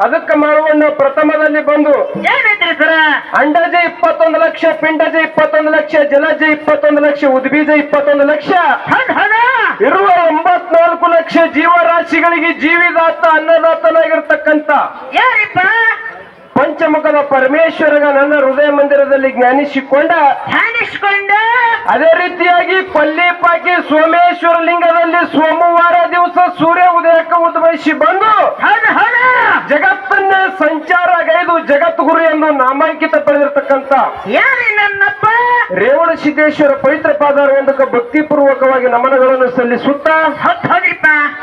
ಅದಕ್ಕೆ ಮಾರುವಣ್ಣ ಪ್ರಥಮದಲ್ಲಿ ಬಂದು ಏನೈತ್ರಿ ಸರ? ಅಂಡಜ ಇಪ್ಪತ್ತೊಂದು ಲಕ್ಷ ಪಿಂಡಜ ಇಪ್ಪತ್ತೊಂದು ಲಕ್ಷ ಜಲಜ ಇಪ್ಪತ್ತೊಂದು ಲಕ್ಷ ಉದ್ಬೀಜ ಇಪ್ಪತ್ತೊಂದು ಲಕ್ಷ. ಇರುವ ಒಂಬತ್ನಾಲ್ಕು ಲಕ್ಷ ಜೀವರಾಶಿಗಳಿಗೆ ಜೀವಿದಾತ ಅನ್ನದಾತನಾಗಿರ್ತಕ್ಕಂತ ಯಾರಿಪ್ಪ? ಪಂಚಮುಖದ ಪರಮೇಶ್ವರಗ ನನ್ನ ಹೃದಯ ಮಂದಿರದಲ್ಲಿ ಜ್ಞಾನಿಸಿಕೊಂಡ ಧ್ಯಾನಿಸ್ಕೊಂಡ ಅದೇ ರೀತಿಯಾಗಿ ಕೊಲ್ಲಿಪಾಕಿ ಸೋಮೇಶ್ವರ ಲಿಂಗದಲ್ಲಿ ಸೋಮವಾರ ದಿವಸ ಸೂರ್ಯ ಉದಯಕ್ಕೆ ಉದ್ಭವಿಸಿ ಬಂದು ಹೌದ್ ಗೈದು ಜಗತ್ಗುರು ಜಗದ್ಗುರು ಎಂದು ನಾಮಾಂಕಿತ ಪಡೆದಿರತಕ್ಕಂತ ನನ್ನಪ್ಪ? ರೇವಣ ಸಿದ್ದೇಶ್ವರ ಪವಿತ್ರ ಭಕ್ತಿ ಭಕ್ತಿಪೂರ್ವಕವಾಗಿ ನಮನಗಳನ್ನು ಸಲ್ಲಿಸುತ್ತಾ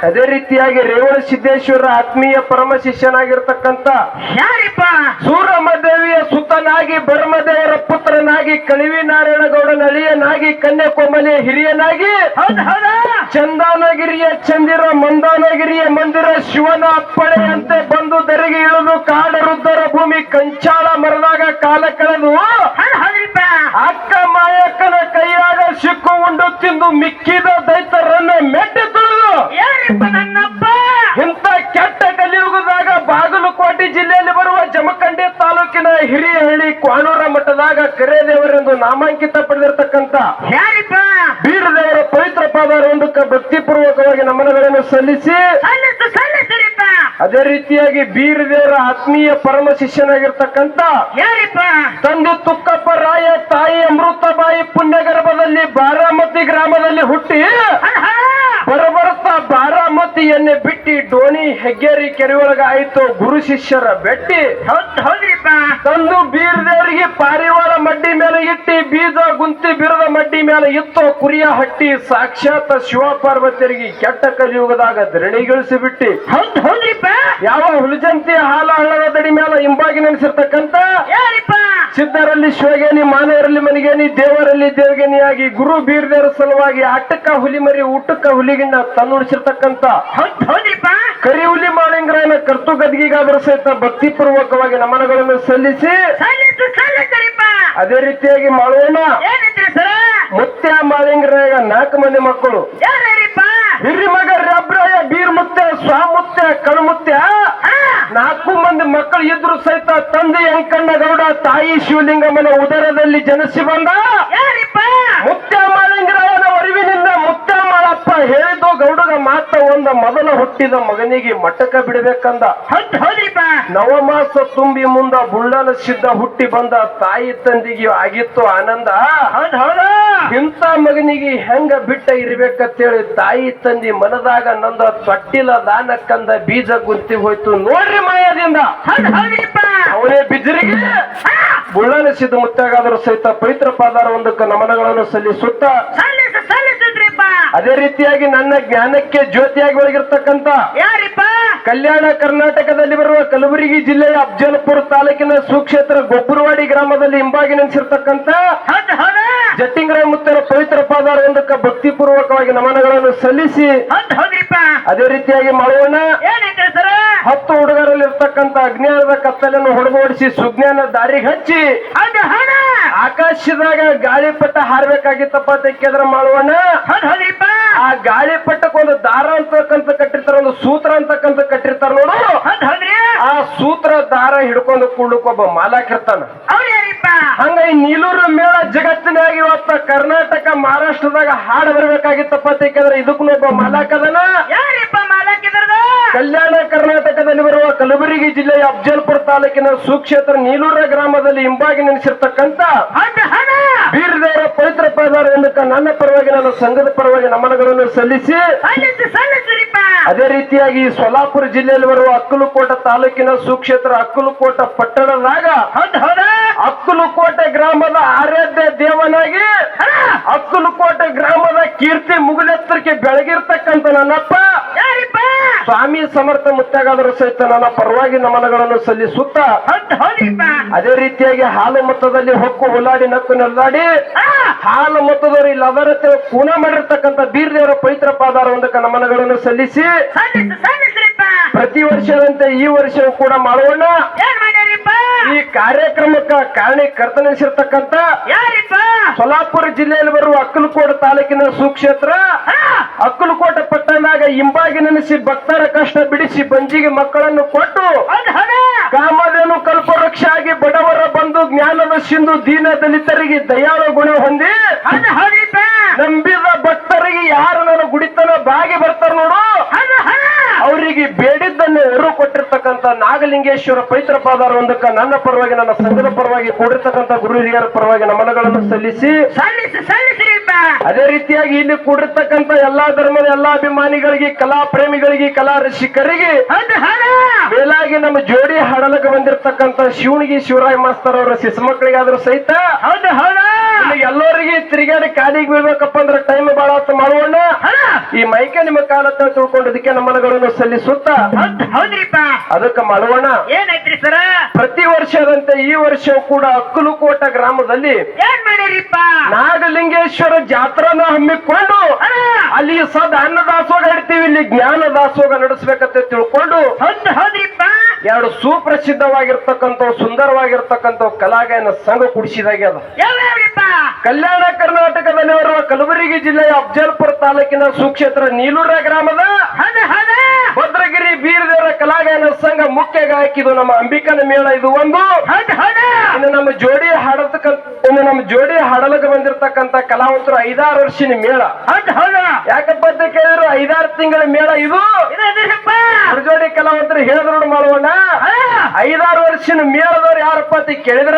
ಅದೇ ರೀತಿಯಾಗಿ ರೇವಣ ಸಿದ್ದೇಶ್ವರ ಆತ್ಮೀಯ ಪರಮ ಶಿಷ್ಯನಾಗಿರ್ತಕ್ಕಂತ ಯಾರಿಪ್ಪ? ಸೂರಮದೇವಿಯ ಸುತನಾಗಿ ಬರ್ಮದೇವರ ಪುತ್ರನಾಗಿ ಕಣಿವಿ ನಾರಾಯಣ ಗೌಡನ ಅಳಿಯನಾಗಿ ಕನ್ಯಾಕುಮಾರಿಯ ಹಿರಿಯನಾಗಿ ಚಂದಾನಗಿರಿಯ ಚಂದಿರ ಮಂದಾನಗಿರಿಯ ಮಂದಿರ ಶಿವನ ಅಪ್ಪಣೆಯಂತೆ ಬಂದು ತೆರಿಗೆ ಇಳಿದು ಭೂಮಿ ಕಂಚಾಳ ಮರದಾಗ ಕಾಲ ಕಳೆದು ಅಕ್ಕ ಮಾಯಕ್ಕನ ಕೈಯಾಗ ಸಿಕ್ಕು ಉಂಡು ತಿಂದು ಮಿಕ್ಕಿದ ದೈತರನ್ನ ಮೆಟ್ಟಿ ತುಳಿದು ಇಂಥ ಕೆಟ್ಟ ಕಲಿಯುಗದಾಗ ಬಾಗಲಕೋಟೆ ಜಿಲ್ಲೆಯಲ್ಲಿ ಬರುವ ಜಮಖಂಡಿ ತಾಲೂಕಿನ ಹಿರಿಯಹಳ್ಳಿ ಕ್ವಾಣೂರ ಮಠದಾಗ ಕರೆದೇವರೆಂದು ನಾಮಾಂಕಿತ ಪಡೆದಿರತಕ್ಕಂತ ಬೀರದೇವರ ಪವಿತ್ರ ಪಾದಾರೊಂದಕ್ಕೆ ಭಕ್ತಿಪೂರ್ವಕವಾಗಿ ನಮನಗಳನ್ನು ಸಲ್ಲಿಸಿ ಅದೇ ರೀತಿಯಾಗಿ ಬೀರದೇವರ ಆತ್ಮೀಯ ಪರಮ ಶಿಷ್ಯನಾಗಿರ್ತಕ್ಕಂಥ ತಂದೆ ತುಕ್ಕಪ್ಪ ರಾಯ ತಾಯಿ ಅಮೃತಬಾಯಿ ಪುಣ್ಯಗರ್ಭದಲ್ಲಿ ಬಾರಾಮತಿ ಗ್ರಾಮದಲ್ಲಿ ಹುಟ್ಟಿ ಬರಬರುತ್ತಾ ಬಾರಾಮತಿಯನ್ನೇ ಬಿಟ್ಟಿ ಡೋಣಿ ಹೆಗ್ಗೇರಿ ಕೆರೆಯೊಳಗ ಆಯ್ತು ಗುರು ಶಿಷ್ಯರ ಬೆಟ್ಟಿ. ತಂದು ಬೀರದೇವರಿಗೆ ಪಾರಿವಾಳ ಮಡ್ಡಿ ಮೇಲೆ ಇಟ್ಟಿ ಬೀಜ ಗುಂತಿ ಬಿರದ ಮಡ್ಡಿ ಮೇಲೆ ಇತ್ತು. ಕುರಿಯ ಹಟ್ಟಿ ಸಾಕ್ಷಾತ್ ಶಿವ ಪಾರ್ವತಿಯರಿಗೆ ಕೆಟ್ಟ ಕಲಿಯುಗದಾಗ ಧರಣಿಗಿಳಿಸಿ ಬಿಟ್ಟಿ ಯಾವ ಹುಲಿಜಂತಿ ಹಾಲ ಹಳ್ಳದ ದಡಿ ಮೇಲೆ ಹಿಂಬಾಗಿ ನೆನೆಸಿರ್ತಕ್ಕಂತ ಸಿದ್ಧರಲ್ಲಿ ಶಿವಗೇನಿ ಮಾನವರಲ್ಲಿ ಮನಿಗೇನಿ ದೇವರಲ್ಲಿ ದೇವಗೇನಿಯಾಗಿ ಗುರು ಬೀರದೇವರ ಸಲುವಾಗಿ ಅಟ್ಟಕ್ಕ ಹುಲಿ ಮರಿ ಊಟಕ್ಕ ಹುಲಿಗಿಂಡ ತನ್ನುಡಿಸಿರ್ತಕ್ಕಂತ ಕರಿ ಹುಲಿ ಮಾಳಿಂಗರಾಯನ ಕರ್ತು ಗದ್ಗಿಗಾದರೂ ಸಹಿತ ಭಕ್ತಿ ಪೂರ್ವಕವಾಗಿ ನಮನಗಳನ್ನು ಸಲ್ಲಿಸಿ ಅದೇ ರೀತಿಯಾಗಿ ಮಾಡೋಣ ಮುತ್ಯ ಮಾಳಿಂಗರಾಯ ನಾಲ್ಕು ಮಂದಿ ಮಕ್ಕಳು. ಹಿರಿ ಮಗ ರಬ್ರಾಯ ಬೀರ್ ಮುತ್ಯ ಸ್ವಾಮುತ್ಯ ಕಣ್ಮುತ್ಯ ನಾಲ್ಕು ಮಂದಿ ಮಕ್ಕಳು ಇದ್ರು ಸಹಿತ ತಂದೆ ಎಂಕಣ್ಣ ಗೌಡ ತಾಯಿ ಶಿವಲಿಂಗಮ್ಮನ ಉದರದಲ್ಲಿ ಜನಿಸಿ ಬಂದ ಯಾರಿಪ್ಪ? ಮುತ್ಯ ಮಾಳಿಂಗರಾಯನ ಅರಿವಿನಿಂದ ಮುತ್ಯ ಮಾಳಪ್ಪ ಹೇಳಿದ್ದು ಗೌಡರ ಮಾತ ಒಂದ ಮೊದಲ ಹುಟ್ಟಿದ ಮಗನಿಗೆ ಮಟ್ಟಕ ಬಿಡಬೇಕಂದ. ನವಮಾಸ ತುಂಬಿ ಮುಂದ ಬುಳ್ಳನ ಸಿದ್ಧ ಹುಟ್ಟಿ ಬಂದ ತಾಯಿ ತಂದಿಗೆ ಆಗಿತ್ತು ಆನಂದ. ಇಂಥ ಮಗನಿಗೆ ಹೆಂಗ ಬಿಟ್ಟ ಇರ್ಬೇಕಂತೇಳಿ ತಾಯಿ ತಂದಿ ಮನದಾಗ ನಂದ ತೊಟ್ಟಿಲ ದಾನಕ್ಕಂದ ಬೀಜ ಗುಂತಿ ಹೋಯ್ತು. ನೋಡ್ರಿ ಹೌದ್ರಿಪ್ಪ ಅವನೇ ಬಿಜರಿಗೆ ಬುಳ್ಳಾಲಿಸಿದ ಮುತ್ತಾಗಾದರೂ ಸಹಿತ ಪವಿತ್ರ ಪಾದಾರ ಒಂದಕ್ಕೆ ನಮನಗಳನ್ನು ಸಲ್ಲಿಸುತ್ತ ಸಲ್ಲಿಸು ಅದೇ ರೀತಿಯಾಗಿ ನನ್ನ ಜ್ಞಾನಕ್ಕೆ ಜ್ಯೋತಿಯಾಗಿ ಒಳಗಿರ್ತಕ್ಕಂತ ಕಲ್ಯಾಣ ಕರ್ನಾಟಕದಲ್ಲಿ ಬರುವ ಕಲಬುರಗಿ ಜಿಲ್ಲೆಯ ಅಫ್ಜಲ್ಪುರ ತಾಲೂಕಿನ ಸುಕ್ಷೇತ್ರ ಗೊಬ್ಬರವಾಡಿ ಗ್ರಾಮದಲ್ಲಿ ಹಿಂಬಾಗಿ ನೆನೆಸಿರ್ತಕ್ಕಂತ ಜಟ್ಟಿಂಗರ ಮುತ್ತರ ಪವಿತ್ರ ಪಾದಾರ ಒಂದಕ್ಕೆ ಭಕ್ತಿಪೂರ್ವಕವಾಗಿ ನಮನಗಳನ್ನು ಸಲ್ಲಿಸಿ ಅದೇ ರೀತಿಯಾಗಿ ಮಾಡೋಣ. ಹತ್ತು ಹುಡುಗರಲ್ಲಿ ಇರ್ತಕ್ಕಂತ ಅಜ್ಞಾನದ ಕತ್ತಲನ್ನು ಹೊಡೆದೋಡಿಸಿ ಸುಜ್ಞಾನ ದಾರಿಗೆ ಹಚ್ಚಿ ಆಕಾಶದಾಗ ಗಾಳಿ ಆಕಾಶದಾಗ ಗಾಳಿಪಟ ಹಾರ್ಬೇಕಾಗಿತ್ತಪ್ಪ ಅಂತ ಮಾಡುವಣ್ಣ ಆ ಗಾಳಿ ಗಾಳಿಪಟಕ್ಕೊಂದು ದಾರ ಅಂತಕ್ಕಂತ ಕಟ್ಟಿರ್ತಾರ ಒಂದು ಸೂತ್ರ ಅಂತಕ್ಕಂತ ಕಟ್ಟಿರ್ತಾರ ನೋಡು. ಆ ಸೂತ್ರ ದಾರ ಹಿಡ್ಕೊಂಡು ಕುಳ್ಳಕ್ ಮಾಲಾಕಿರ್ತಾನ. ಮಾಲಾಕ್ ಇರ್ತಾನ ಹಂಗ ಈ ನೀಲೂರು ಮೇಳ ಜಗತ್ತಿನಾಗ ಇವತ್ತ ಕರ್ನಾಟಕ ಮಹಾರಾಷ್ಟ್ರದಾಗ ಹಾಡು ಬರ್ಬೇಕಾಗಿತ್ತಪ್ಪ ಅಂತ ಕೇಳಿದ್ರೆ ಇದಕ್ಕೂ ಒಬ್ಬ ಮಾಲಾಕ್? ಅದನ ಕಲ್ಯಾಣ ಕರ್ನಾಟಕದಲ್ಲಿ ಬರುವ ಕಲಬುರಗಿ ಜಿಲ್ಲೆಯ ಅಫ್ಜಲ್ಪುರ ತಾಲೂಕಿನ ಸುಕ್ಷೇತ್ರ ನೀಲೂರ ಗ್ರಾಮದಲ್ಲಿ ಹಿಂಬಾಗಿ ಹೌದ ಬೀರದೇವರ ಪವಿತ್ರ ಪಾದಾರ ಎಂದು ನನ್ನ ಪರವಾಗಿ ನನ್ನ ಸಂಘದ ಪರವಾಗಿ ನಮನಗಳನ್ನು ಸಲ್ಲಿಸಿ ಅದೇ ರೀತಿಯಾಗಿ ಸೊಲಾಪುರ ಜಿಲ್ಲೆಯಲ್ಲಿ ಬರುವ ಅಕ್ಕಲುಕೋಟ ತಾಲೂಕಿನ ಸುಕ್ಷೇತ್ರ ಅಕ್ಕಲುಕೋಟ ಪಟ್ಟಣದಾಗ ಅಕ್ಕಲುಕೋಟೆ ಗ್ರಾಮದ ಆರಾಧ್ಯ ದೇವನಾಗಿ ಅಕ್ಕಲುಕೋಟೆ ಗ್ರಾಮದ ಕೀರ್ತಿ ಮುಗಿಲೆತ್ತರಕ್ಕೆ ಬೆಳಗಿರ್ತಕ್ಕಂಥ ನನ್ನಪ್ಪ ಸ್ವಾಮಿ ಸಮರ್ಥ ಮುತ್ತಾಗಾದರೂ ಸಹಿತ ನನ್ನ ಪರವಾಗಿ ನಮನಗಳನ್ನು ಸಲ್ಲಿಸುತ್ತಾ ಅದೇ ರೀತಿಯಾಗಿ ಹಾಲು ಮೊತ್ತದಲ್ಲಿ ಹೊಕ್ಕು ಹುಲಾಡಿ ನಕ್ಕು ನೆಲ್ದಾಡಿ ಹಾಲು ಮೊತ್ತದವರು ಇಲ್ಲಿ ಅದರತೆ ಪೂನ ಮಾಡಿರ್ತಕ್ಕಂಥ ಬೀರ್ದೇವರ ಪವಿತ್ರ ಪಾದಾರ ಒಂದಕ್ಕೆ ನಮನಗಳನ್ನು ಸಲ್ಲಿಸಿ ಪ್ರತಿ ವರ್ಷದಂತೆ ಈ ವರ್ಷವೂ ಕೂಡ ಮಾಡೋಣ. ಈ ಕಾರ್ಯಕ್ರಮಕ್ಕೆ ಕಾರಣೀಕರ್ತನಿಸಿರ್ತಕ್ಕಂತ ಯಾರಿಪ್ಪ? ಸೊಲ್ಲಾಪುರ ಜಿಲ್ಲೆಯಲ್ಲಿ ಬರುವ ಅಕ್ಕಲಕೋಟ ತಾಲೂಕಿನ ಸುಕ್ಷೇತ್ರ. ಅಕ್ಕಲಕೋಟ ಪಟ್ಟಣದಾಗ ಇಂಬಾಗಿ ನೆನೆಸಿ ಭಕ್ತರ ಕಷ್ಟ ಬಿಡಿಸಿ ಬಂಜಿಗೆ ಮಕ್ಕಳನ್ನು ಕೊಟ್ಟು ಕಾಮಧೇನು ಕಲ್ಪವೃಕ್ಷಾಗಿ ಬಡವರ ಬಂದು ಜ್ಞಾನದ ಸಿಂಧು ದೀನ ದಲಿತರಿಗೆ ದಯಾಳ ಗುಣ ಹೊಂದಿ ನಂಬಿದ ಭಕ್ತರಿಗೆ ಯಾರು ನನ್ನ ಗುಡಿತನ ಬಾಗಿ ಬರ್ತಾರ ನೋಡು. ಅವರಿಗೆ ಬೇಡಿದ್ದನ್ನು ಎರು ಕೊಟ್ಟಿರ್ತಕ್ಕಂಥ ನಾಗಲಿಂಗೇಶ್ವರ ಪೈತ್ರ ಪಾದಾರ ಒಂದಕ್ಕ ನನ್ನ ಪರವಾಗಿ ನನ್ನ ಸಂಘದ ಪರವಾಗಿ ಕೂಡಿರ್ತಕ್ಕಂಥ ಗುರು ಹಿರಿಯರ ಪರವಾಗಿ ನಮನಗಳನ್ನು ಸಲ್ಲಿಸಿ. ಅದೇ ರೀತಿಯಾಗಿ ಇಲ್ಲಿ ಕೂಡಿರ್ತಕ್ಕಂಥ ಎಲ್ಲಾ ಧರ್ಮದ ಎಲ್ಲಾ ಅಭಿಮಾನಿಗಳಿಗೆ ಕಲಾ ಪ್ರೇಮಿಗಳಿಗೆ ಕಲಾ ರಸಿಕರಿಗೆ ಮೇಲಾಗಿ ನಮ್ಮ ಜೋಡಿ ಹಾಡಲಕ್ಕೆ ಬಂದಿರತಕ್ಕಂತ ಶಿವಣಿಗೆ ಶಿವರಾಯ ಮಾಸ್ತರ್ ಅವರ ಶಿಶುಮಕ್ಕಳಿಗಾದ್ರೂ ಸಹಿತ ಹೌದು ಹೌದು. ಇಲ್ಲಿ ಎಲ್ಲರಿಗೆ ತಿರುಗಾಡಿ ಕಾಲಿಗೆ ಬೀಳ್ಬೇಕಪ್ಪ ಅಂದ್ರೆ ಟೈಮ್ ಬಹಳ ಅಂತ ಮಾಡೋಣ ಈ ಮೈಕೆ ನಿಮ್ಮ ಕಾಲತ್ತ ತಿಳ್ಕೊಂಡಿದ್ದಕ್ಕೆ ನಮ್ಮನಗಳನ್ನು ಸಲ್ಲಿಸುತ್ತ? ಹೌದು ಹೌದ್ರಿಪ್ಪ. ಅದಕ್ಕೆ ಮಾಡೋಣ ಏನೈತ್ರಿ ಸರ? ಪ್ರತಿ ವರ್ಷದಂತೆ ಈ ವರ್ಷವೂ ಕೂಡ ಅಕ್ಕಲುಕೋಟ ಗ್ರಾಮದಲ್ಲಿ ಏನ್ ಮಾಡಿರಿಪ್ಪ ನಾಗಲಿಂಗೇಶ್ವರ ಜಾತ್ರಾನ ಹಮ್ಮಿಕೊಂಡು ಅಲ್ಲಿ ಸದ ಅನ್ನ ದಾಸೋಗ ಇಡ್ತೀವಿ ಇಲ್ಲಿ ಜ್ಞಾನ ದಾಸೋಗ ನಡೆಸ್ಬೇಕಂತ ತಿಳ್ಕೊಂಡು ಹೌದು ಹೌದ್ರಿಪ್ಪ. ಎರಡು ಸುಪ್ರಸಿದ್ಧವಾಗಿರ್ತಕ್ಕಂಥ ಸುಂದರವಾಗಿರ್ತಕ್ಕಂಥ ಕಲಾಗಾಯನ ಸಂಘ ಕುಡಿಸಿದಾಗೆ ಅದ. ಕಲ್ಯಾಣ ಕರ್ನಾಟಕದಲ್ಲಿ ಬರುವ ಕಲಬುರಗಿ ಜಿಲ್ಲೆಯ ಅಫ್ಜಲ್ಪುರ ತಾಲೂಕಿನ ಸುಕ್ಷೇತ್ರ ನೀಲೂರ ಗ್ರಾಮದ ಭದ್ರಗಿರಿ ಬೀರದೇವರ ಕಲಾಗಾಯನ ಸಂಘ ಮುಖ್ಯ ಗಾಯಕಿದು ನಮ್ಮ ಅಂಬಿಕನ ಮೇಳ. ಇದು ಒಂದು. ಇನ್ನು ನಮ್ಮ ಜೋಡಿ ಹಾಡತಕ್ಕಂತ ಇನ್ನು ನಮ್ಮ ಜೋಡಿ ಹಾಡಲಕ್ಕೆ ಬಂದಿರತಕ್ಕಂತ ಕಲಾವಂತರು ಐದಾರು ವರ್ಷಿನ ಮೇಳ. ಯಾಕಪ್ಪ ಅಂತ ಕೇಳಿದ್ರು ಐದಾರು ತಿಂಗಳ ಮೇಳ ಇದು. ಜೋಡಿ ಕಲಾವಂತರು ಹೇಳಿದ್ರು ಮಾಡೋಣ ಐದಾರು ವರ್ಷಿನ ಮೇಲದವ್ರು ಯಾರಪ್ಪ ಅಂತ ಕೇಳಿದ್ರ?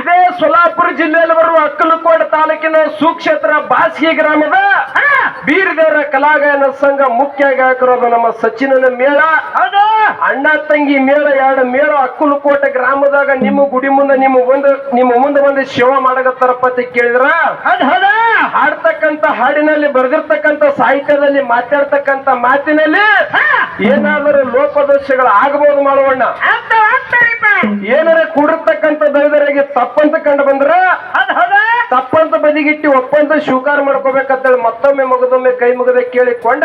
ಇದೇ ಸೊಲಾಪುರ ಜಿಲ್ಲೆಯಲ್ಲಿ ಬರುವ ಅಕ್ಕಲಕೋಟ ತಾಲೂಕಿನ ಸುಕ್ಷೇತ್ರ ಬಾಸ್ಗಿ ಗ್ರಾಮದ ಬೀರದೇವರ ಕಲಾಗಾಯನ ಸಂಘ ಮುಖ್ಯ ಗಾಯಕರಾದ ನಮ್ಮ ಸಚಿನನ ಮೇಳ. ಅಣ್ಣ ತಂಗಿ ಮೇಳ ಎರಡು ಮೇಳ ಅಕ್ಕಲಕೋಟೆ ಗ್ರಾಮದಾಗ ನಿಮ್ಮ ಗುಡಿ ಮುಂದೆ ನಿಮ್ಮ ಒಂದು ನಿಮ್ಮ ಮುಂದೆ ಒಂದು ಶಿವ ಮಾಡಕತ್ತಾರಪ್ಪ ಅಂತ ಕೇಳಿದ್ರ? ಹಾಡ್ತಕ್ಕಂತ ಹಾಡಿನಲ್ಲಿ ಬರೆದಿರ್ತಕ್ಕಂತ ಸಾಹಿತ್ಯದಲ್ಲಿ ಮಾತಾಡ್ತಕ್ಕಂತ ಮಾತಿನಲ್ಲಿ ಏನಾದರೂ ಲೋಪದೋಷಗಳು ಆಗಬಹುದು ಮಾಡುವಣ್ಣ ಏನಾರ ಕೂಡಿರ್ತಕ್ಕಂತ ದೈವರಿಗೆ ತಪ್ಪಂತ ಕಂಡು ಬಂದ್ರ? ತಪ್ಪಂತ ಬದಿಗಿಟ್ಟು ಒಪ್ಪಂತ ಸ್ವೀಕಾರ ಮಾಡ್ಕೋಬೇಕಂತೇಳಿ ಮತ್ತೊಮ್ಮೆ ಮಗದೊಮ್ಮೆ ಕೈ ಮುಗದೆ ಕೇಳಿಕೊಂಡ?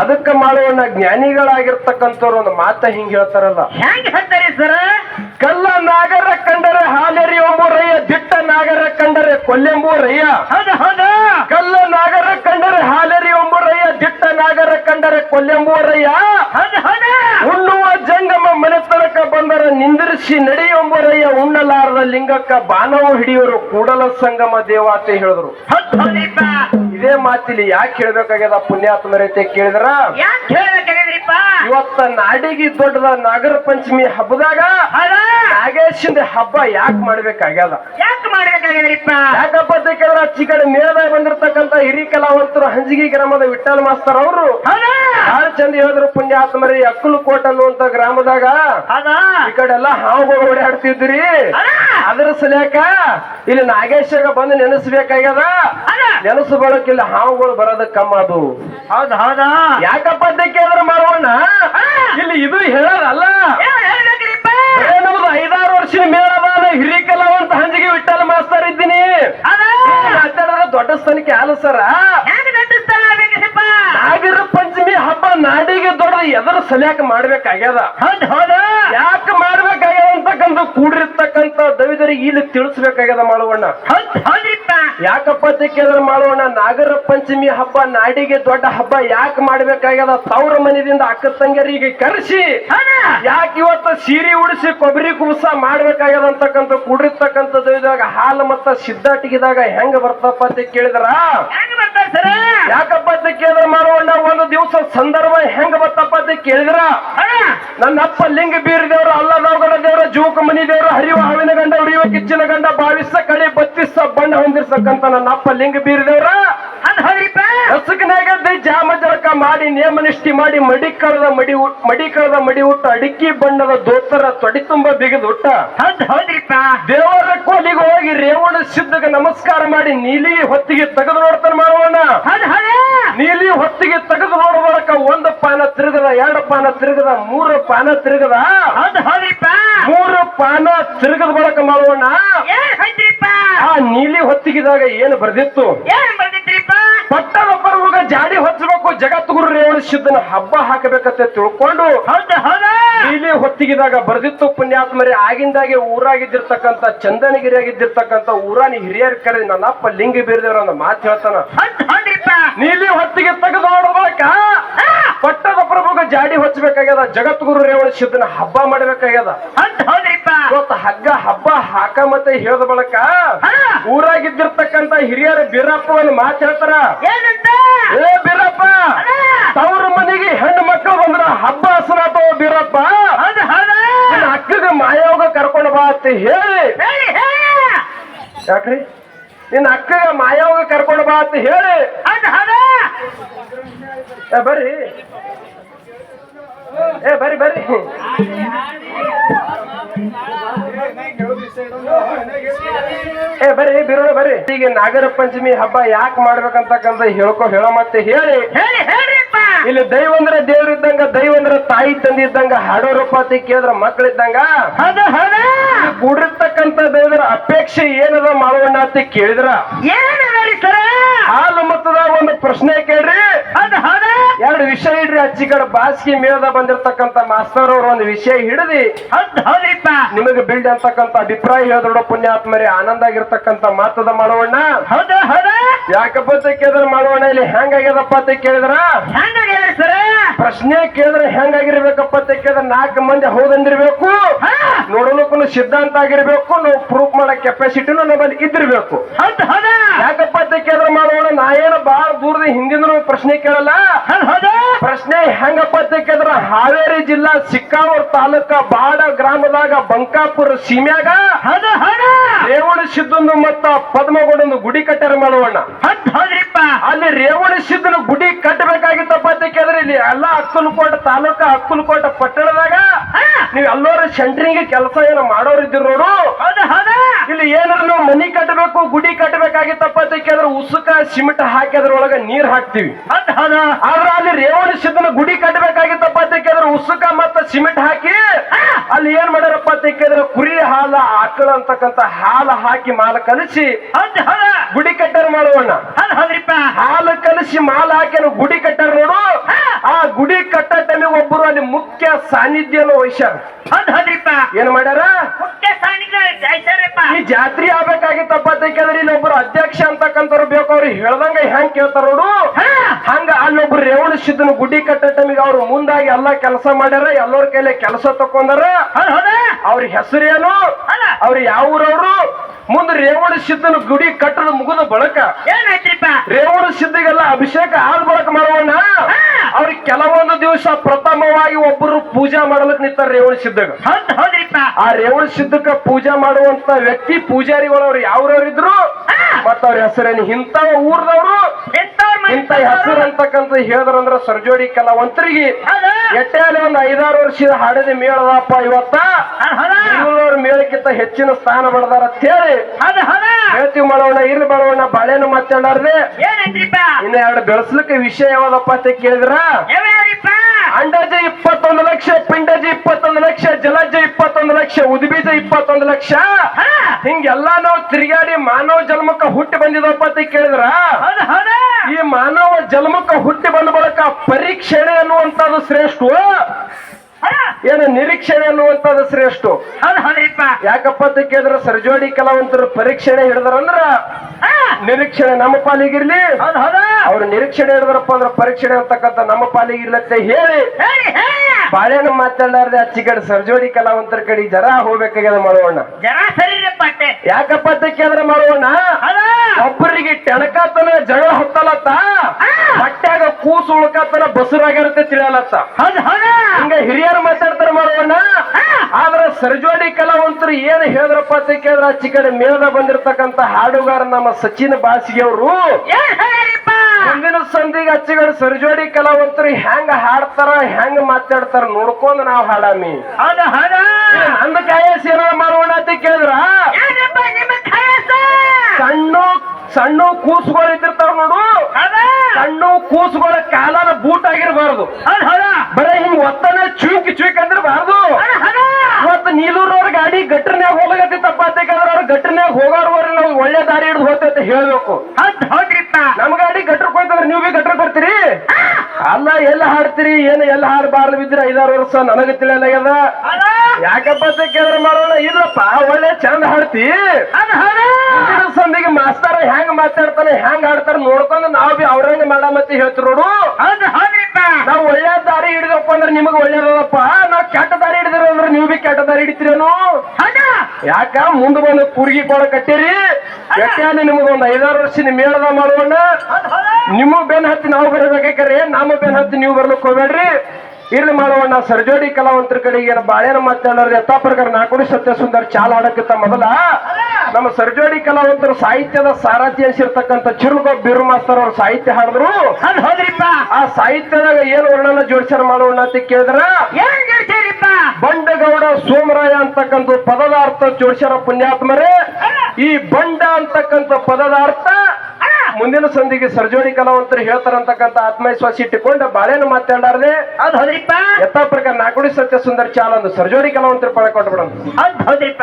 ಅದಕ್ಕ ಮಾಡುವಣ್ಣ ಜ್ಞಾನಿಗಳಾಗಿರ್ತಕ್ಕಂಥವ್ರು ಒಂದು ಮಾತ ಹಿಂಗ್ ಹೇಳ್ತಾರಲ್ಲ. ಸರ ಕಲ್ಲ ನಾಗರ ಕಂಡರೆ ಹಾಲೆರಿ ಒಂಬೂರಯ್ಯ ದಿಟ್ಟ ನಾಗರ ಕಂಡರೆ ಕೊಲ್ಲೆಂಬೂರಯ್ಯ. ಕಲ್ಲ ನಾಗರ ಕಂಡರೆ ಹಾಲೆರಿ ಎಂಬೂರಯ್ಯ ದಿಟ್ಟ ನಾಗರ ಹೌದು ಉಣ್ಣುವ ಜಂಗಮ ಮನೆತನಕ ಬಂದರ ನಿಂದಿರಿಸಿ ನಡೆಯುವಂಬರಯ್ಯ ಉಣ್ಣಲಾರದ ಲಿಂಗಕ್ಕ ಬಾನವ ಹಿಡಿಯೋರು ಕೂಡಲ ಸಂಗಮ ದೇವಾತೆ ಹೇಳಿದ್ರು. ಇದೇ ಮಾತಿಲಿ ಯಾಕೆ ಹೇಳ್ಬೇಕಾಗ್ಯದ ಪುಣ್ಯಾತ್ಮ ರೀತಿ ಕೇಳಿದ್ರ? ಇವತ್ತ ನಾಡಿಗೆ ದೊಡ್ಡದ ನಾಗರ ಪಂಚಮಿ ಹಬ್ಬದಾಗ ನಾಗೇಶಿಂದ ಹಬ್ಬ ಯಾಕೆ ಮಾಡ್ಬೇಕಾಗ್ಯದ? ಯಾಕಪ್ಪ ಕಡೆ ಮೇಳದಾಗ ಬಂದಿರತಕ್ಕಂತ ಹಿರಿ ಕಲಾವಂತರು ಹಂಜಿಗಿ ಗ್ರಾಮದ ವಿಠಲ್ ಮಾಸ್ತರ್ ಅವರು ಬಹಳ ಚಂದ ಹೇಳಿದ್ರು ಪುಣ್ಯಾತ್ಮರಿ ಅಕ್ಕಲಕೋಟ ಅನ್ನುವಂತ ಗ್ರಾಮದಾಗ. ಈ ಕಡೆ ಎಲ್ಲ ಹಾವುಗಳು ಓಡಾಡ್ತಿದ್ರಿ. ಅದ್ರ ಸಲೇಕ ಇಲ್ಲಿ ನಾಗೇಶ್ವರ ಬಂದು ನೆನೆಸ್ಬೇಕಾಗ್ಯದ? ನೆನಸು ಇಲ್ಲಿ ಹಾವುಗಳು ಬರೋದ ಕಮ್ಮ ಅದು. ಹೌದು ಹೌದು. ಯಾಕಪ್ಪ ಅದಕ್ಕೆ ಕೇಳಿದ್ರೆ ಮಾಡೋಣ ಇಲ್ಲಿ ಇದು ಹೇಳೋದಲ್ಲ. ನಮ್ದು ಐದಾರು ವರ್ಷ ಮೇಳವಾದ ಹಿರಿಕಲ್ಲ ಅಂತ ಹಂಜಿಗೆ ವಿಠಲ್ ಮಾಸ್ತಾರ ಇದ್ದೀನಿ ದೊಡ್ಡ ಸ್ಥಾನಕ್ಕೆ ಆಲ ಸರ ಹೆಂಗ್ ನಟಿಸ್ತಾರ ಬೇಕ್ರಿಪ್ಪ ನಾಗರ ಪಂಚಮಿ ಹಬ್ಬ ನಾಡಿಗೆ ದೊಡ್ಡ ಎದರ ಸಲ್ಯಾಕ ಮಾಡ್ಬೇಕಾಗ್ಯದ. ಹೌದು ಹೌದು. ಯಾಕೆ ಮಾಡ್ಬೇಕಾಗ್ಯದ ಅಂತಕ್ಕಂಥ ಕೂಡಿರ್ತಕ್ಕಂಥ ದವಿದರಿಗೆ ಇಲ್ಲಿ ತಿಳಿಸ್ಬೇಕಾಗ್ಯದ ಮಾಡುವಣ್ಣ ಹೌದು ಹೌದ್ರಿಪ್ಪ ಯಾಕಪ್ಪ ಕೇಳಿದ್ರೆ ಮಾಡೋಣ ನಾಗರ ಪಂಚಮಿ ಹಬ್ಬ ನಾಡಿಗೆ ದೊಡ್ಡ ಹಬ್ಬ ಯಾಕೆ ಮಾಡ್ಬೇಕಾಗ್ಯದ? ತವ್ರ ಮನೆಯಿಂದ ಅಕ್ಕ ತಂಗಿಯರಿಗೆ ಕರೆಸಿ. ಯಾಕೆ ಇವತ್ತು ಸೀರೆ ಉಡಿಸಿ ಕೊಬ್ಬರಿ ಕುಬಸ ಮಾಡ್ಬೇಕಾಗ್ಯದ ಅಂತಕ್ಕಂಥ ಕೂಡಿರ್ತಕ್ಕಂಥ ದವಿದಾಗ ಹಾಲು ಮತ್ತ ಸಿದ್ಧಾಟಿಗಿದಾಗ ಹೆಂಗ ಬರ್ತಪ್ಪ ಅಂತ ಕೇಳಿದ್ರ ಹೆಂಗ್ ಬರ್ತಾರ ಸರ ಯಾಕಪ್ಪ ಅಂತ ಒಂದ ಒಂದು ದಿವಸ ಸಂದರ್ಭ ಹೆಂಗ ಬತ್ತಪ್ಪ ಅಂತ ಕೇಳಿದ್ರ? ನನ್ನ ಅಪ್ಪ ಲಿಂಗ ಬೀರ್ ದೇವ್ರು ಅಲ್ಲದವಗಡ ದೇವ್ರ ಜೂಕ ಮನಿ ದೇವ್ರ ಹರಿವ ಹಾವಿನ ಗಂಡ ಉರಿಯುವ ಕಿಚ್ಚಿನ ಗಂಡ ಬಾವಿಸ ಕಡೆ ಬತ್ತಿಸ ಬಣ್ಣ ಹೊಂದಿರ್ತಕ್ಕಂತ ನನ್ನ ಅಪ್ಪ ಲಿಂಗ ಬೀರ್ ದೇವ್ರ. ಹಸಕನಾಗದ್ದೆ ಜಾಮ ಜಳಕ ಮಾಡಿ ನೇಮನಿಷ್ಠಿ ಮಾಡಿ ಮಡಿ ಕಳದ ಮಡಿ ಮಡಿಕಳದ ಮಡಿ ಕಳದ ಮಡಿ ಉಟ್ಟ ಅಡಿಕೆ ಬಣ್ಣದ ದೋತರ ತೊಡಿ ತುಂಬ ಬಿಗಿದು ಉಟ್ಟ. ದೇವರ ಕೋಲಿಗೆ ಹೋಗಿ ರೇವಣ ಸಿದ್ಧಗೆ ನಮಸ್ಕಾರ ಮಾಡಿ ನೀಲಿ ಹೊತ್ತಿಗೆ ತೆಗೆದು ನೋಡ್ತಾನೆ ಮಾಡೋಣ ಹೌದು ಹೌದು ನೀಲಿ ಹೊತ್ತಿಗೆ ತೆಗೆದು ನೋಡುವಳಕ ಒಂದು ಪಾನ ತಿರುಗದ ಎರಡು ಪಾನ ತಿರುಗದ ಮೂರು ಪಾನ ತಿರುಗದ? ಹೌದು ಹೌದ್ರಿಪ್ಪ. ಮೂರು ಪಾನ ತಿರುಗದ ಬಳಕ ಮಾಡೋಣ. ಏನ್ ಹೈತ್ರಿಪ್ಪ ಆ ನೀಲಿ ಹೊತ್ತಿಗಿದಾಗ ಏನು ಬರ್ದಿತ್ತು? ಏನ್ ಬರ್ದಿತ್ರಿಪ್ಪ. ಪಟ್ಟದ ಪರ್ವಗ ಜಾಡಿ ಹೊಚ್ಚಬೇಕು ಜಗದ್ಗುರು ರೇವಣ ಸಿದ್ಧನ ಹಬ್ಬ ಹಾಕಬೇಕಂತ ತಿಳ್ಕೊಂಡು ಹೌದು ಹೌದು. ನೀಲಿ ಹೊತ್ತಿಗಿದಾಗ ಬರ್ದಿತ್ತು ಪುಣ್ಯಾತ್ಮರಿ ಆಗಿಂದಾಗೆ ಊರಾಗಿದ್ದಿರ್ತಕ್ಕಂಥ ಚಂದನಗಿರಿಯಾಗಿದ್ದಿರ್ತಕ್ಕಂಥ ಊರಾನಿ ಹಿರಿಯರ್ ಕರೆ ನನ್ನಪ್ಪ ಲಿಂಗ ಬೀರದೇವ್ರ ಮಾತು ಹೇಳ್ತಾನ. ನೀಲಿ ಹೊತ್ತಿಗೆ ತೆಗೆದು ನೋಡ್ಬೇಕ ಪಟ್ಟದ ಪ್ರಭುಗ ಜಾಡಿ ಹೊಚ್ಚಬೇಕಾಗ್ಯದ. ಜಗತ್ಗುರು ರೇವಣ ಸಿದ್ಧನ ಹಬ್ಬ ಮಾಡಬೇಕಾಗ್ಯದ. ಹೌದ್ರಿಪ್ಪ. ಇವತ್ತು ಹಗ್ಗ ಹಬ್ಬ ಹಾಕ ಮತ್ತೆ ಹೇಳದ ಬಳಕ ಊರಾಗಿದ್ದಿರ್ತಕ್ಕಂತ ಹಿರಿಯರ ಬೀರಪ್ಪ ಒಂದು ಮಾತು ಹೇಳ್ತಾರ. ಏ ಬೀರಪ್ಪ ತವ್ರ ಮನೆಗೆ ಹೆಣ್ಣು ಮಕ್ಕಳು ಬಂದ್ರ ಹಬ್ಬ ಹಸನಾತವ ಬೀರಪ್ಪ. ಅಕ್ಕಗ ಮಾಯೋಗ ಕರ್ಕೊಂಡು ಬಾ ಅಂತ ಹೇಳಿ. ಯಾಕ್ರಿ? ನಿನ್ನ ಅಕ್ಕಗ ಮಾಯೋಗ ಕರ್ಕೊಂಡು ಬಾ ಅಂತ ಹೇಳಿ. ಬರ್ರಿ. ಏ ಬರ್ರಿ ಬರ್ರಿ. ಏ ಬರ್ರಿ ಬಿರೋಣ ಬರ್ರಿ. ಈಗ ನಾಗರ ಪಂಚಮಿ ಹಬ್ಬ ಯಾಕೆ ಮಾಡ್ಬೇಕಂತಕ್ಕಂತ ಹೇಳ್ಕೊ ಹೇಳೋ ಮತ್ತೆ ಹೇಳಿ. ಇಲ್ಲಿ ದೈವ ಅಂದ್ರೆ ದೇವ್ರಿದ್ದಂಗ ದೈವ ಅಂದ್ರೆ ತಾಯಿ ತಂದಿದ್ದಂಗ ಹಾಡೋ ರೂಪಾತಿ ಕೇಳಿದ್ರ ಮಕ್ಕಳಿದ್ದಂಗ ಕೂಡಿರ್ತಕ್ಕಂತ ದೇವರ ಅಪೇಕ್ಷೆ ಏನದ ಮಾಡೋಣ ಅಂತ ಕೇಳಿದ್ರ? ಹಾಲು ಮತ್ತದ ಒಂದು ಪ್ರಶ್ನೆ ಕೇಳ್ರಿ. ಎರಡು ವಿಷಯ ಇಡ್ರಿ ಅಜ್ಜಿ ಕಡೆ. ಬಾಸ್ಕಿ ಮೇಳದ ಬಂದಿರತಕ್ಕಂತ ಮಾಸ್ತರ್ ಅವರು ಒಂದು ವಿಷಯ ಹಿಡಿದಿ. ಹೌದ್ರಿಪ್ಪ. ನಿಮಗೆ ಬಿಲ್ಡ್ ಅಂತಕ್ಕಂತ ಅಭಿಪ್ರಾಯ ಹೇಳಿದ್ರೊಡ ಪುಣ್ಯಾತ್ಮರಿ ಆನಂದ ಆಗಿರ್ತಕ್ಕಂತ ಮಾತದ ಮಾಡೋಣ ಹೌದು ಹೌದು. ಯಾಕಪ್ಪ ಅಂತ ಕೇಳಿದ್ರೆ ಮಾಡೋಣ ಇಲ್ಲಿ ಹೆಂಗಾಗ್ಯದಪ್ಪ ಅಂತ ಕೇಳಿದ್ರ? ಸರ್? ಪ್ರಶ್ನೆ ಕೇಳಿದ್ರೆ ಹೆಂಗಾಗಿರ್ಬೇಕಪ್ಪ ಅಂತ ಕೇಳಿದ್ರೆ ನಾಲ್ಕು ಮಂದಿ ಹೌದಂದಿರ್ಬೇಕು. ನೋಡಲು ಸಿದ್ಧಾಂತ ಆಗಿರ್ಬೇಕು ನಾವು ಪ್ರೂಫ್ ಮಾಡೋ ಕೆಪಾಸಿಟಿನೂ ನಮ್ಮಲ್ಲಿ ಇದ್ದಿರ್ಬೇಕು. ಯಾಕಪ್ಪ ಅಂತ ಕೇಳಿದ್ರೆ ಮಾಡೋಣ ನಾ ಏನು ಬಹಳ ದೂರದ ಹಿಂದಿನ ಪ್ರಶ್ನೆ ಕೇಳಲ್ಲ. ಪ್ರಶ್ನೆ ಹೆಂಗಪ್ಪ ಕೇಳಿದ್ರ ಹಾವೇರಿ ಜಿಲ್ಲಾ ಸಿಕ್ಕಾವೂರ್ ತಾಲೂಕ ಬಾಡ ಗ್ರಾಮದಾಗ ಬಂಕಾಪುರ ಸೀಮ್ಯಾಗ ಹದ ಹೌದು. ರೇವಣ ಸಿದ್ದನ ಮತ್ತ ಪದ್ಮಗೊಂಡೊಂದು ಗುಡಿ ಕಟ್ಟಾರ ಮಾಡೋಣ ಹೌದ್ರಿಪ್ಪ. ಅಲ್ಲಿ ರೇವಣ ಸಿದ್ಧನ ಗುಡಿ ಕಟ್ಟಬೇಕಾಗಿತ್ತಪ್ಪ ಅಂತ ಕೇಳಿದ್ರೆ ಇಲ್ಲಿ ಎಲ್ಲ ಅಕ್ಕಲಕೋಟ ತಾಲೂಕ ಅಕ್ಕಲಕೋಟ ಪಟ್ಟಣದಾಗ ಹಾ. ನೀವು ಎಲ್ಲರೂ ಸೆಂಟ್ರಿಂಗ್ ಕೆಲಸ ಏನೋ ಮಾಡೋರು ಇದ್ದೀರಿ ನೋಡು. ಹೌದು ಹೌದು. ಇಲ್ಲಿ ಏನಾದ್ರು ನಾವು ಮನಿ ಕಟ್ಟಬೇಕು ಗುಡಿ ಕಟ್ಟಬೇಕಾಗಿತ್ತಪ್ಪ ಅಂತ ಕೇಳಿದ್ರೆ ಉಸುಕ ಸಿಮೆಂಟ್ ಹಾಕಿ ಅದ್ರೊಳಗ ನೀರ್ ಹಾಕ್ತಿವಿ. ಆದ್ರೆ ಹೌದು. ಆದ್ರ ಅಲ್ಲಿ ರೇವಣ ಸಿದ್ಧನ ಗುಡಿ ಕಟ್ಟಬೇಕಾಗಿತ್ತಪ್ಪ ಅಂತ ಕೇಳಿದ್ರೆ ಉಸುಕ ಮತ್ತ ಸಿಮೆಂಟ್ ಹಾಕಿ ಅಲ್ಲಿ ಏನ್ ಮಾಡ್ಯಾರಪ್ಪ ಅಂತ ಕೇಳಿದ್ರೆ ಕುರಿ ಹಾಲ ಆಕಳ ಅಂತಕ್ಕಂತ ಹಾಲು ಹಾಕಿ ಮಾಲ ಕಲಸಿ ಹೌದು ಹೌದು. ಗುಡಿ ಕಟ್ಟರ್ ಮಾಡೋಣ ಹೌದು ಹೌದ್ರಿಪ್ಪ. ಹಾಲು ಕಲಸಿ ಮಾಲ ಹಾಕಿ ಗುಡಿ ಕಟ್ಟರ್ ನೋಡು. ಆ ಗುಡಿ ಕಟ್ಟ ಒಬ್ರು ಒಬ್ಬರು ಅಲ್ಲಿ ಮುಖ್ಯ ಸಾನ್ನಿಧ್ಯ ವಹಿಸ್ಯಾರ ಹೌದು ಹೌದ್ರಿಪ್ಪ. ಏನ್ ಮಾಡ್ಯಾರ? ಮುಖ್ಯ ಈ ಜಾತ್ರೆ ಆಗ್ಬೇಕಾಗಿತ್ತಪ್ಪ ಇಲ್ಲಿ ಒಬ್ರು ಅಧ್ಯಕ್ಷ ಅಂತಕ್ಕಂಥವ್ರು ಬೇಕು ಅವ್ರು ಹೇಳ್ದಂಗ ಹೆಂಗ್ ಕೇಳ್ತಾರ ನೋಡು. ಅಲ್ಲೊಬ್ರು ರೇವಣ ಸಿದ್ಧನ ಗುಡಿ ಕಟ್ಟ ಟೈಮಿಗೆ ಅವ್ರು ಮುಂದಾಗಿ ಎಲ್ಲಾ ಕೆಲಸ ಮಾಡ್ಯಾರ ಎಲ್ಲರ ಕೈಲಿ ಕೆಲಸ ತಕೊಂಡಾರ ಅವ್ರ ಹೆಸರೇನು ಅವ್ರ ಯಾವೂರವ್ರು ಯಾವ ಊರವ್ರು? ಮುಂದೆ ರೇವಣ ಸಿದ್ಧನ ಗುಡಿ ಕಟ್ಟದ ಮುಗಿದ ಬಳಕ. ಏನಾಯ್ತ್ರಿಪ್ಪ? ರೇವಣ ಸಿದ್ಧಿಗೆಲ್ಲ ಅಭಿಷೇಕ ಆದ ಬಳಕ ಮಾಡೋಣ ಅವ್ರಿಗೆ ಕೆಲವೊಂದು ದಿವಸ ಪ್ರಥಮವಾಗಿ ಒಬ್ಬರು ಪೂಜಾ ಮಾಡಲಕ್ ನಿಂತಾರ ರೇವಣ ಸಿದ್ಧಗ ಹೌದು ಆ ರೇವಣ ಸಿದ್ಧಕ್ಕ ಪೂಜಾ ಮಾಡುವಂತ ವ್ಯಕ್ತಿ ಪೂಜಾರಿಗಳು ಅವ್ರು ಯಾವ್ರವ್ರು ಇದ್ರು ಮತ್ತ ಅವ್ರ ಹೆಸರೇನು ಇಂಥ ಊರ್ದವ್ರು ಇಂಥ ಹೆಸರು ಅಂತಕ್ಕಂತ ಹೇಳಿದ್ರಂದ್ರ ಸರ್ಜೋಡಿ ಕಲಾವಂತರಿಗೆ ಹೌದು. ಎಟ್ಟೆ ಅಲ್ಲಿ ಒಂದ್ ಐದಾರು ವರ್ಷದ ಹಾಡಿದ ಮೇಳದಪ್ಪ ಇವತ್ತ. ಇನ್ನೂರು ಮೇಳಕ್ಕಿಂತ ಹೆಚ್ಚಿನ ಸ್ಥಾನ ಬಡದಾರ ಅಂತ ಹೇಳಿ ಹೇಳ್ತೀವಿ ಮಾಡೋಣ ಇರ್ಲಿ ಮಾಡೋಣ ಬಾಳೆನು ಏನಾಯ್ತ್ರಿಪ್ಪ ಇನ್ನ ಎರಡು ಬೆಳೆಸ್ಲಿಕ್ಕೆ ವಿಷಯ ಯಾವ್ದಪ್ಪ ಅಂತ ಕೇಳಿದ್ರ? ಅಂಡಜ ಇಪ್ಪತ್ತೊಂದು ಲಕ್ಷ ಪಿಂಡಜ ಇಪ್ಪತ್ತೊಂದು ಲಕ್ಷ ಜಲಜ ಇಪ್ಪತ್ತೊಂದು ಲಕ್ಷ ಉದ್ಬೀಜ ಇಪ್ಪತ್ತೊಂದು ಲಕ್ಷ. ಹಿಂಗೆಲ್ಲಾ ನಾವು ತಿರುಗಾಡಿ ಮಾನವ ಜನ್ಮಕ್ಕ ಹುಟ್ಟಿ ಬಂದಿದಪ್ಪ ಅಂತ ಕೇಳಿದ್ರ? ಈ ಮಾನವ ಜನ್ಮಕ್ಕ ಹುಟ್ಟಿ ಬಂದ ಬಳಿಕ ಪರೀಕ್ಷಣೆ ಅನ್ನುವಂಥದ್ದು ಶ್ರೇಷ್ಠ? ಏನು ನಿರೀಕ್ಷಣೆ ಅನ್ನುವಂಥದ್ದು ಶ್ರೇಷ್ಠ? ಯಾಕಪ್ಪ ಅಂತ ಕೇಳಿದ್ರ ಸರ್ಜೋಡಿ ಕಲಾವಂತರು ಪರೀಕ್ಷಣೆ ಹಿಡಿದ್ರಂದ್ರ ಹಾ. ನಿರೀಕ್ಷಣೆ ನಮ್ಮ ಪಾಲಿಗಿರ್ಲಿ. ಅವ್ರು ನಿರೀಕ್ಷಣೆ ಹಿಡಿದ್ರಪ್ಪ ಅಂದ್ರೆ ಪರೀಕ್ಷಣೆ ಅಂತಕ್ಕಂಥ ನಮ್ಮ ಪಾಲಿಗಿರ್ಲತ್ತೆ ಹೇಳಿ. ಬಾಳೆಹಣ್ಣು ಮಾತಾಡಲಾರ್ದೆ ಅಚ್ಚಿ ಕಡೆ ಸರ್ಜೋಡಿ ಕಲಾವಂತರ ಕಡೆ ಜರ ಹೋಗ್ಬೇಕಾಗ್ಯದ ಮಾಡೋಣ ಯಾಕಪ್ಪ ಅಂತ ಕೇಳಿದ್ರೆ ಮಾಡೋಣ ಒಬ್ಬರಿಗೆ ಟೆಣಕತನ ಜಗಳ ಹೊತ್ತಲತ್ತ? ಹೊಟ್ಯಾಗ ಕೂಸು ಉಳ್ಕತನ ಬಸುರಾಗಿರುತ್ತೆ ತಿಳಿಯಲತ್ತ? ಹಂಗ ಹಿರಿಯರು ಮಾತಾಡ್ತಾರ ಮಾಡೋಣ ಆದ್ರ ಸರ್ಜೋಡಿ ಕಲಾವಂತರು ಏನ್ ಹೇಳಿದ್ರಪ್ಪ ಅಂತ ಕೇಳಿದ್ರ ಅಚ್ಚಿ ಕಡೆ ಮೇಲ ಬಂದಿರತಕ್ಕಂತ ಹಾಡುಗಾರ ನಮ್ಮ ಸಚಿನ್ ಬಾಸಿಗೆ ಅವರು ಮುಂದಿನ ಸಂಧಿಗೆ ಅಚ್ಚಿಗಳು ಸರ್ಜೋಡಿ ಕಲಾವಂತರು ಹೆಂಗ ಹಾಡ್ತಾರ ಹೆಂಗ ಮಾತಾಡ್ತಾರ ನೋಡ್ಕೊಂಡ್ ನಾವ್ ಹಾಡಾಮಿ. ಅಂದ ಕಾಯಸ್ ಏನೋ ಮಾಡೋಣ ಅಂತ ಕೇಳಿದ್ರ? ಸಣ್ಣ ಸಣ್ಣ ಕೂಸುಗಳು ಇದ್ದಿರ್ತಾವ ನೋಡು. ಸಣ್ಣ ಕೂಸುಗಳ ಕಾಲನ ಬೂಟ್ ಆಗಿರಬಾರದು. ಬರೇ ಹಿಂಗ್ ಒತ್ತನೆ ಚೂಕ್ ಚೂಕ್ ಅಂದಿರಬಾರದು. ಮತ್ತ ನೀಲೂರವ್ರ ಗಾಡಿ ಗಟ್ಟರ್ನ್ಯಾಗ ಹೋಗತ್ತಿತ್ತಪ್ಪ ತಪ್ಪ ಕೇಳಿದ್ರೆ ಅವ್ರ ಗಟ್ರನ್ಯಾಗ ಹೋಗೋರ್ವರ್ ನಾವು ಒಳ್ಳೆ ದಾರಿ ಹಿಡಿದು ಹೋಗ್ತೇವೆ ಅಂತ ಹೇಳ್ಬೇಕು. ನಮ್ ಗಾಡಿ ಗಟ್ರಕ್ ಕೊಯ್ತಂದ್ರೆ ನೀವು ಬಿ ಗಟ್ರ ಕೊಡ್ತೀರಿ? ಅಲ್ಲ ಎಲ್ಲ ಹಾಡ್ತೀರಿ? ಏನು ಎಲ್ಲ ಹಾಡಬಾರ್ದು ಬಿದ್ರ ಐದಾರು ವರ್ಷ ನನಗೆ ತಿಳಿಯಲಾಗ್ಯದ ಯಾಕಪ್ಪ ಅಂತ ಕೇಳಿದ್ರೆ ಮಾಡೋಣ ಇಲ್ಲಪ್ಪ ಒಳ್ಳೆ ಚಂದ ಹಾಡ್ತಿ ಹೌದು ಹೌದು ಮುಂದಿನ ಸಂದಿಗೆ ಮಾಸ್ತರ ಹೆಂಗ್ ಮಾತಾಡ್ತಾನೆ ಹೆಂಗ್ ಆಡ್ತಾರ ನೋಡ್ಕೊಂಡು ನಾವ್ ಬಿ ಅವ್ರಂಗ ಮಾಡಮತ್ತಿ ಹೇಳ್ತಿರೋಡು ಹೌದು ಹೌದ್ರಿಪ್ಪ. ನಾವ್ ಒಳ್ಳೆ ದಾರಿ ಹಿಡಿದಪ್ಪ ಅಂದ್ರೆ ನಿಮಗ್ ಒಳ್ಳೇದಪ್ಪ ನಾವ್ ಕೆಟ್ಟ ದಾರಿ ಹಿಡಿದಿರ ಅಂದ್ರೆ ನೀವು ಬಿ ಕೆಟ್ಟ ದಾರಿ ಹಿಡಿತೀರೇನು? ಯಾಕ? ಮುಂದ ಬಂದು ಕೂರ್ಗಿ ಕೊಡ ಕಟ್ಟೀರಿ. ನಿಮಗ ಒಂದ್ ಐದಾರು ವರ್ಷ ಮೇಳದ ಮಾಡೋಣ. ನಿಮ್ಮ ಬೆನ್ ಹತ್ತಿ ನಾವು ಬರಬೇಕಾರೆ ನಮ್ಮ ಬೆನ್ ಹತ್ತಿ ನೀವು ಬರ್ಲಿಕ್ಕೆ ಹೋಗ್ಬೇಡ್ರಿ. ಇರ್ಲಿ ಮಾಡೋಣ ಸರ್ಜೋಡಿ ಕಲಾವಂತರ ಕಡೆಗೆ ಈಗ ಬಾಳೆನ ಮಾತಾಡೋರು ಯಥಾ ಪ್ರಕಾರ ನಾಲ್ಕು ಸತ್ಯ ಸುಂದರ್ ಚಾಲ ಆಡಕ್ಕಿಂತ ಮೊದಲ. ನಮ್ಮ ಸರ್ಜೋಡಿ ಕಲಾವಂತರ ಸಾಹಿತ್ಯದ ಸಾರಥಿ ಅನ್ಸಿರ್ತಕ್ಕಂಥ ಚಿರುಗ ಬಿರು ಮಾಸ್ತರ್ ಅವ್ರ ಸಾಹಿತ್ಯ ಹಾಡಿದ್ರು. ಹೌದ್ರಿಪ್ಪ. ಆ ಸಾಹಿತ್ಯದಾಗ ಏನು ವರ್ಣನ ಜೋಡಿಸ್ಯಾರ ಮಾಡೋಣ ಅಂತ ಕೇಳಿದ್ರ? ಏನ್ ಬಂಡಗೌಡ ಸೋಮರಾಯ ಅಂತಕ್ಕಂಥ ಪದದ ಅರ್ಥ ಜೋಡಿಸ್ಯಾರ ಪುಣ್ಯಾತ್ಮರೇ. ಈ ಬಂಡ ಅಂತಕ್ಕಂಥ ಪದದ ಅರ್ಥ ಮುಂದಿನ ಸಂಧಿಗೆ ಸರ್ಜೋಡಿ ಕಲಾವಂತರು ಹೇಳ್ತಾರಂತಕ್ಕಂಥ ಆತ್ಮವಿಶ್ವಾಸ ಇಟ್ಟುಕೊಂಡು ಬಾಳೆನ ಮಾತಾಡಾರ್ದೆ ಅದ್ ಹೌದ್ರಿಪ್ಪ. ಯಥಾ ಪ್ರಕಾರ ನಾಗುಡಿ ಸತ್ಯ ಸುಂದರ್ ಚಾಲ ಸರ್ಜೋಡಿ ಕಲಾವಂತರು ಪಳ ಕೊಟ್ಬಿಡೋಣ. ಅದ್ ಹೌದ್ರಿಪ್ಪ.